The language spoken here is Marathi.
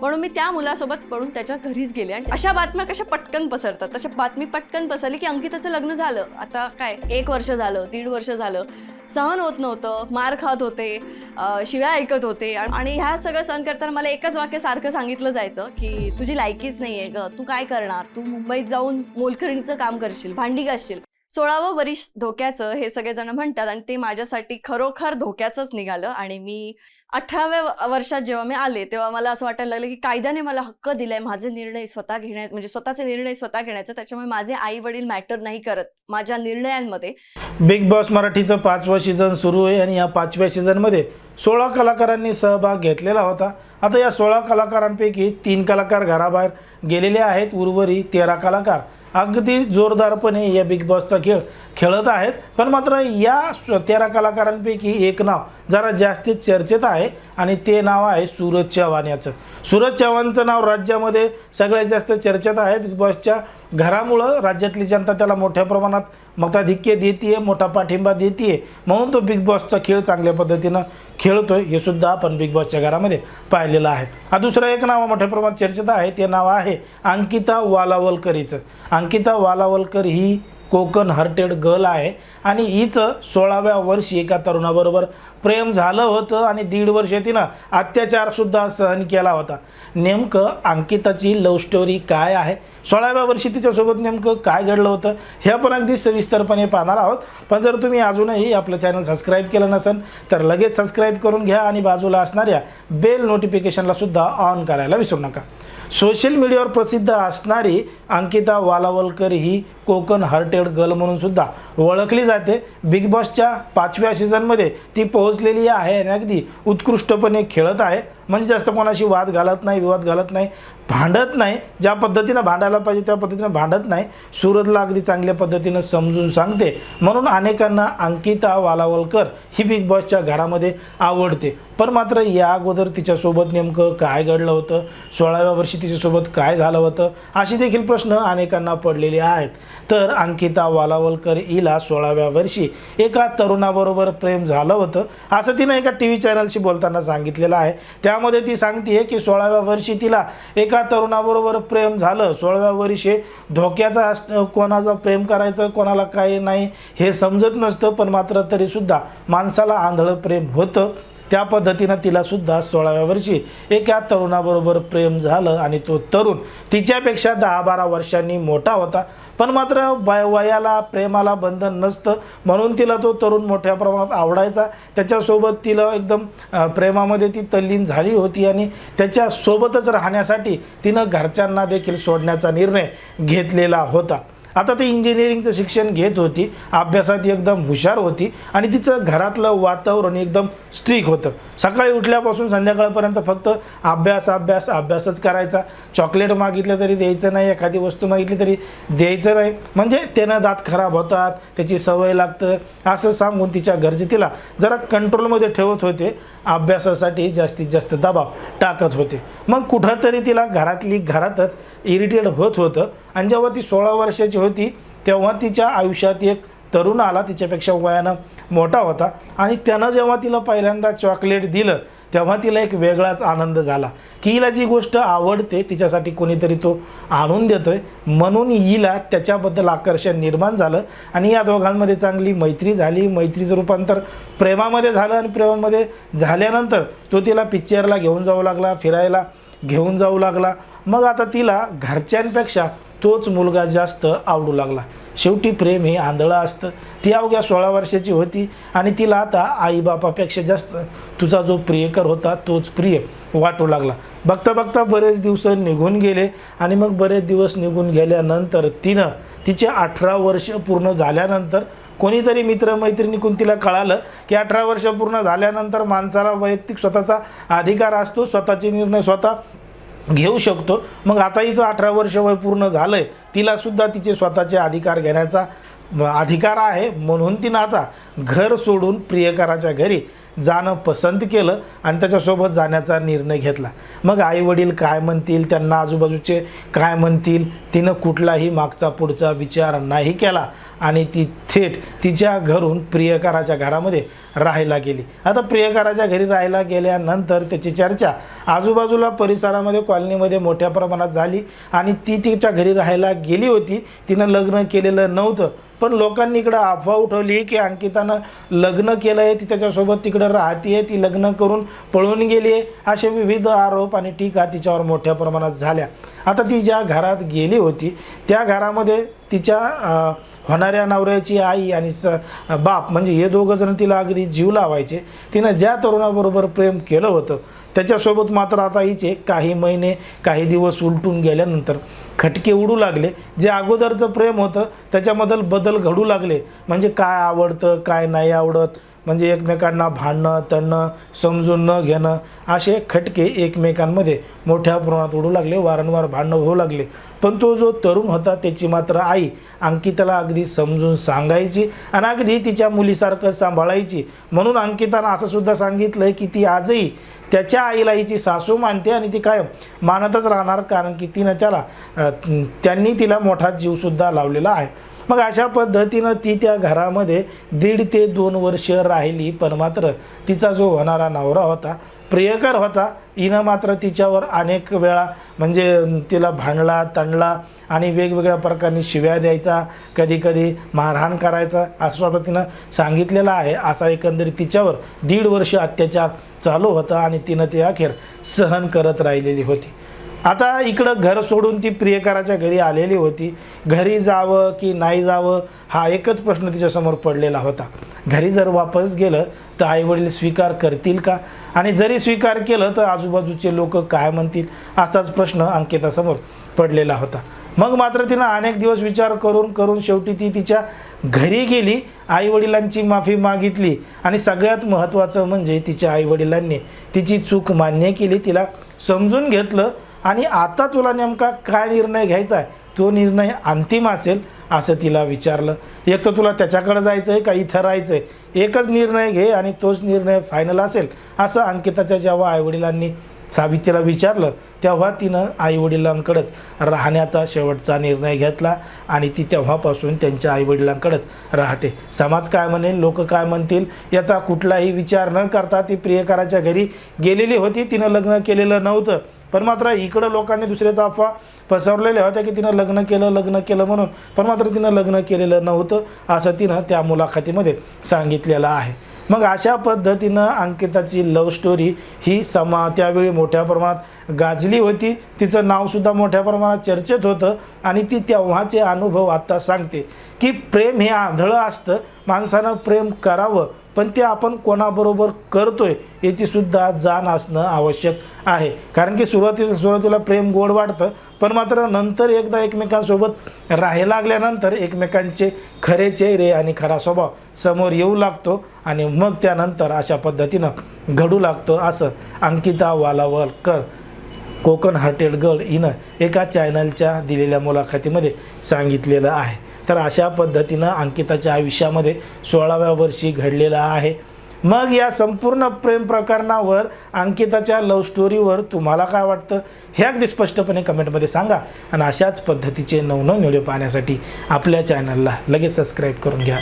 म्हणून मी त्या मुलासोबत पळून त्याच्या घरीच गेले. आणि अशा बातम्या कशा पटकन पसरतात. तशा बातमी पटकन पसरली की अंकिताचं लग्न झालं. आता काय? एक वर्ष झालं दीड वर्ष झालं. सहन होत नव्हतं मार खात होते शिव्या ऐकत होते. आणि आणि ह्या सगळं सहन करताना मला एकच वाक्य सारखं सांगितलं जायचं की तुझी लायकीच नाही आहे ग. तू काय करणार? तू मुंबईत जाऊन मोलकरणीचं काम करशील भांडी घासशील. सोळावं वरिष्ठ धोक्याचं हे सगळेजण म्हणतात आणि ते माझ्यासाठी खरोखर धोक्याचंच निघालं. आणि मी अठराव्या वर्षात जेव्हा मी आले तेव्हा मला असं वाटायला लागलं की कायद्याने मला हक्क दिलाय माझे निर्णय स्वतः घेण्या म्हणजे स्वतःचे निर्णय स्वतः घेण्याचा. त्याच्यामुळे माझे आई वडील मॅटर नाही करत माझ्या निर्णयांमध्ये. बिग बॉस मराठीचं पाचवं सीझन सुरू आहे आणि या पाचव्या सीझनमध्ये सोळा कलाकारांनी सहभाग घेतलेला होता. आता या सोळा कलाकारांपैकी तीन कलाकार घराबाहेर गेलेले आहेत. उर्वरित तेरा कलाकार. अगदी जोरदारपणे या बिग बॉसचा खेळ खेळत आहेत. पण मात्र या तेरा कलाकारांपैकी एक नाव जरा जास्तीत चर्चेत आहे आणि ते नाव आहे सूरज चव्हाण याचं. सूरज चव्हाणचं नाव राज्यामध्ये सगळ्यात जास्त चर्चेत आहे. बिग बॉसच्या घरामुळं राज्यातली जनता त्याला मोठ्या प्रमाणात मताधिक्य देते आहे मोठा पाठिंबा देते आहे म्हणून तो बिग बॉसचा खेळ चांगल्या पद्धतीनं खेळतो आहे हे सुद्धा आपण बिग बॉसच्या घरामध्ये पाहिलेलं आहे. हा दुसरं एक नाव मोठ्या प्रमाणात चर्चेत आहे. ते नाव आहे अंकिता वालावलकरीचं. अंकिता वालावलकर ही कोकण हार्टेड गर्ल आहे. आणि हिचं सोळाव्या वर्षी एका तरुणाबरोबर प्रेम झालं होतं आणि दीड वर्ष तिनं अत्याचारसुद्धा सहन केला होता. नेमकं अंकिताची लव स्टोरी काय आहे? सोळाव्या वर्षी तिच्यासोबत नेमकं काय घडलं होतं? हे आपण अगदी सविस्तरपणे पाहणार आहोत. पण जर तुम्ही अजूनही आपलं चॅनल सबस्क्राईब केलं नसेल तर लगेच सबस्क्राईब करून घ्या आणि बाजूला असणाऱ्या बेल नोटिफिकेशनला सुद्धा ऑन करायला विसरू नका. सोशल मीडियावर प्रसिद्ध असणारी अंकिता वालावलकर ही कोकण हार्टेड गर्ल म्हणून सुद्धा ओळखली जाते. बिग बॉसच्या पाचव्या सीझनमध्ये ती पोह पोहोचलेली आहे आणि अगदी उत्कृष्टपणे खेळत आहे. म्हणजे जास्त कोणाशी वाद घालत नाही विवाद घालत नाही भांडत नाही. ज्या पद्धतीनं भांडायला पाहिजे त्या पद्धतीनं भांडत नाही. सूरजला अगदी चांगल्या पद्धतीनं समजून सांगते. म्हणून अनेकांना अंकिता वालावलकर ही बिग बॉसच्या घरामध्ये आवडते. पण मात्र या अगोदर तिच्यासोबत नेमकं काय घडलं होतं? सोळाव्या वर्षी तिच्यासोबत काय झालं होतं? असे देखील प्रश्न अनेकांना पडलेले आहेत. तर अंकिता वालावलकर हिला सोळाव्या वर्षी एका तरुणाबरोबर प्रेम झालं होतं. असं तिनं एका टी व्ही चॅनलशी बोलताना सांगितलेलं आहे. त्या त्यामध्ये ती सांगते की सोळाव्या वर्षी तिला एका तरुणाबरोबर प्रेम झालं. सोळाव्या वर्षी धोक्याचं असतं कोणाचं प्रेम करायचं कोणाला काय नाही हे समजत नसतं पण मात्र तरीसुद्धा माणसाला आंधळं प्रेम होतं. त्या पद्धतीनं तिला सुद्धा सोळाव्या वर्षी एका तरुणाबरोबर प्रेम झालं आणि तो तरुण तिच्यापेक्षा दहा बारा वर्षांनी मोठा होता. पण मात्र वय वयाला प्रेमाला बंधन नसतं. म्हणून तिला तो तरुण मोठ्या प्रमाणात आवडायचा. त्याच्यासोबत तिला एकदम प्रेमामध्ये ती तल्लीन झाली होती आणि त्याच्यासोबतच राहण्यासाठी तिनं घरच्यांना देखील सोडण्याचा निर्णय घेतलेला होता. आता ती इंजिनिअरिंगचं शिक्षण घेत होती अभ्यासात एकदम हुशार होती आणि तिचं घरातलं वातावरण एकदम स्ट्रिक होतं. सकाळी उठल्यापासून संध्याकाळपर्यंत फक्त अभ्यास अभ्यास अभ्यासच करायचा. चॉकलेट मागितलं तरी द्यायचं नाही एखादी वस्तू मागितली तरी द्यायचं नाही. म्हणजे त्यानं दात खराब होतात त्याची सवय लागतं असं सांगून तिच्या घरचे तिला जरा कंट्रोलमध्ये ठेवत होते. अभ्यासासाठी जास्तीत जास्त दबाव टाकत होते. मग कुठंतरी तिला घरातली घरातच इरिटेट होत होतं. आणि जेव्हा ती सोळा वर्षाची होती तेव्हा तिच्या आयुष्यात एक तरुण आला तिच्यापेक्षा वयानं मोठा होता. आणि त्यानं जेव्हा तिला पहिल्यांदा चॉकलेट दिलं तेव्हा तिला एक वेगळाच आनंद झाला. की हिला जी गोष्ट आवडते तिच्यासाठी कोणीतरी तो आणून देतो आहे म्हणून हिला त्याच्याबद्दल आकर्षण निर्माण झालं. आणि या दोघांमध्ये चांगली मैत्री झाली. मैत्रीचं रूपांतर प्रेमामध्ये झालं आणि प्रेमामध्ये झाल्यानंतर तो तिला पिक्चरला घेऊन जाऊ लागला फिरायला घेऊन जाऊ लागला. मग आता तिला घरच्यांपेक्षा तोच मुलगा जास्त आवडू लागला. शेवटी प्रेम हे आंधळं असतं. ती अवघ्या सोळा वर्षाची होती आणि तिला आता आईबापापेक्षा जास्त तुझा जो प्रियकर होता तोच प्रिय वाटू लागला. बघता बघता बरेच दिवस निघून गेले आणि मग बरेच दिवस निघून गेल्यानंतर तिनं तिचे अठरा वर्ष पूर्ण झाल्यानंतर कोणीतरी मित्रमैत्रिणीकून तिला कळालं की अठरा वर्ष पूर्ण झाल्यानंतर माणसाला वैयक्तिक स्वतःचा अधिकार असतो. स्वतःचे निर्णय स्वतः घेऊ शकतो. मग आता हिचं अठरा वर्ष वय पूर्ण झालं आहे तिलासुद्धा तिचे स्वतःचे अधिकार घेण्याचा अधिकार आहे. म्हणून तिनं आता घर सोडून प्रियकराच्या घरी जाणं पसंत केलं आणि त्याच्यासोबत जाण्याचा निर्णय घेतला. मग आई वडील काय म्हणतील त्यांना आजूबाजूचे काय म्हणतील तिनं कुठलाही मागचा पुढचा विचार नाही केला आणि ती थेट तिच्या घरून प्रियकराच्या घरामध्ये राहायला गेली. आता प्रियकराच्या घरी राहायला गेल्यानंतर त्याची चर्चा आजूबाजूला परिसरामध्ये कॉलनीमध्ये मोठ्या प्रमाणात झाली आणि ती तिच्या घरी राहायला गेली होती. तिनं लग्न केलेलं नव्हतं. पण लोकांनी इकडं अफवा उठवली की अंकितानं लग्न केलं आहे ती त्याच्यासोबत तिकडं राहते ती लग्न करून पळून गेली आहे असे विविध आरोप आणि टीका तिच्यावर मोठ्या प्रमाणात झाल्या. आता ती ज्या घरात गेली होती त्या घरामध्ये तिच्या होणाऱ्या नवऱ्याची आई आणि स बाप म्हणजे हे दोघं जण तिला अगदी जीव लावायचे. तिनं ज्या तरुणाबरोबर प्रेम केलं होतं त्याच्यासोबत मात्र आता हिचे काही महिने काही दिवस उलटून गेल्यानंतर खटके उडू लागले. जे अगोदरचं प्रेम होतं त्याच्याबद्दल बदल घडू लागले. म्हणजे काय आवडतं काय नाही आवडत म्हणजे एकमेकांना भांडणं तणणं समजून न घेणं असे खटके एकमेकांमध्ये मोठ्या प्रमाणात उडू लागले वारंवार भांडणं होऊ लागले. पण तो जो तरुण होता त्याची मात्र आई अंकिताला अगदी समजून सांगायची आणि अगदी तिच्या मुलीसारखं सांभाळायची. म्हणून अंकितानं असं सुद्धा सांगितलं की ती आजही त्याच्या आईला हिची सासू मानते आणि ती कायम मानतच राहणार कारण की तिनं त्याला त्यांनी तिला मोठा जीवसुद्धा लावलेला आहे. मग अशा पद्धतीनं ती त्या घरामध्ये दीड ते दोन वर्ष राहिली. पण मात्र तिचा जो होणारा नवरा होता प्रियकर होता हिनं मात्र तिच्यावर अनेक वेळा म्हणजे तिला भांडला तणला आणि वेगवेगळ्या प्रकारनी शिव्या द्यायचा कधी कधी मारहाण करायचा असं स्वतः तिनं सांगितलेलं आहे. असा एकंदरीत तिच्यावर दीड वर्ष अत्याचार चालू होता आणि तिनं ते अखेर सहन करत राहिलेली होती. आता इकडं घर सोडून ती प्रियकराच्या घरी आलेली होती. घरी जावं की नाही जावं हा एकच प्रश्न तिच्यासमोर पडलेला होता. घरी जर वापस गेलं तर आईवडील स्वीकार करतील का? आणि जरी स्वीकार केलं तर आजूबाजूचे लोक काय म्हणतील? असाच प्रश्न अंकितासमोर पडलेला होता. मग मात्र तिनं अनेक दिवस विचार करून करून शेवटी ती तिच्या घरी गेली आईवडिलांची माफी मागितली आणि सगळ्यात महत्त्वाचं म्हणजे तिच्या आईवडिलांनी तिची चूक मान्य केली. तिला समजून घेतलं आणि आता तुला नेमका काय निर्णय घ्यायचा आहे? तो निर्णय अंतिम असेल असं तिला विचारलं. एक तर तुला त्याच्याकडे जायचं आहे का इथं राहायचं आहे एकच निर्णय घे आणि तोच निर्णय फायनल असेल असं अंकिताच्या जेव्हा आईवडिलांनी सावित्रीला विचारलं तेव्हा तिनं आईवडिलांकडंच राहण्याचा शेवटचा निर्णय घेतला आणि ती तेव्हापासून त्यांच्या आईवडिलांकडंच राहते. समाज काय म्हणेल लोक काय म्हणतील याचा कुठलाही विचार न करता ती प्रियकराच्या घरी गेलेली होती. तिनं लग्न केलेलं नव्हतं. पण मात्र इकडं लोकांनी दुसऱ्याचा अफवा पसरलेल्या होत्या की तिनं लग्न केलं लग्न केलं म्हणून. पण मात्र तिनं लग्न केलेलं नव्हतं असं तिनं त्या मुलाखतीमध्ये सांगितलेलं आहे. मग अशा पद्धतीनं अंकिताची लव्ह स्टोरी ही समा त्यावेळी मोठ्या प्रमाणात गाजली होती. तिचं नावसुद्धा मोठ्या प्रमाणात चर्चेत होतं आणि ती तेव्हाचे अनुभव आत्ता सांगते की प्रेम हे आंधळं असतं. माणसानं प्रेम करावं पण ते आपण कोणाबरोबर करतोय याचीसुद्धा जाण असणं आवश्यक आहे. कारण की सुरुवातीला सुरुवातीला प्रेम गोड वाटतं पण मात्र नंतर एकदा एकमेकांसोबत राहायला लागल्यानंतर एकमेकांचे खरे चेहरे आणि खरा स्वभाव समोर येऊ लागतो आणि मग त्यानंतर अशा पद्धतीनं घडू लागतं असं अंकिता वालावलकर कोकण हार्टेड गर्ल हिनं एका चॅनलच्या दिलेल्या मुलाखतीमध्ये सांगितलेलं आहे. तर अशा पद्धतीनं अंकिताच्या आयुष्यामध्ये सोळाव्या वर्षी घडलेलं आहे. मग या संपूर्ण प्रेम प्रकरणावर अंकिताच्या लव्ह स्टोरीवर तुम्हाला काय वाटतं? हे अगदी स्पष्टपणे कमेंटमध्ये सांगा आणि अशाच पद्धतीचे नवनव व्हिडिओ पाहण्यासाठी आपल्या चॅनलला लगेच सबस्क्राईब करून घ्या.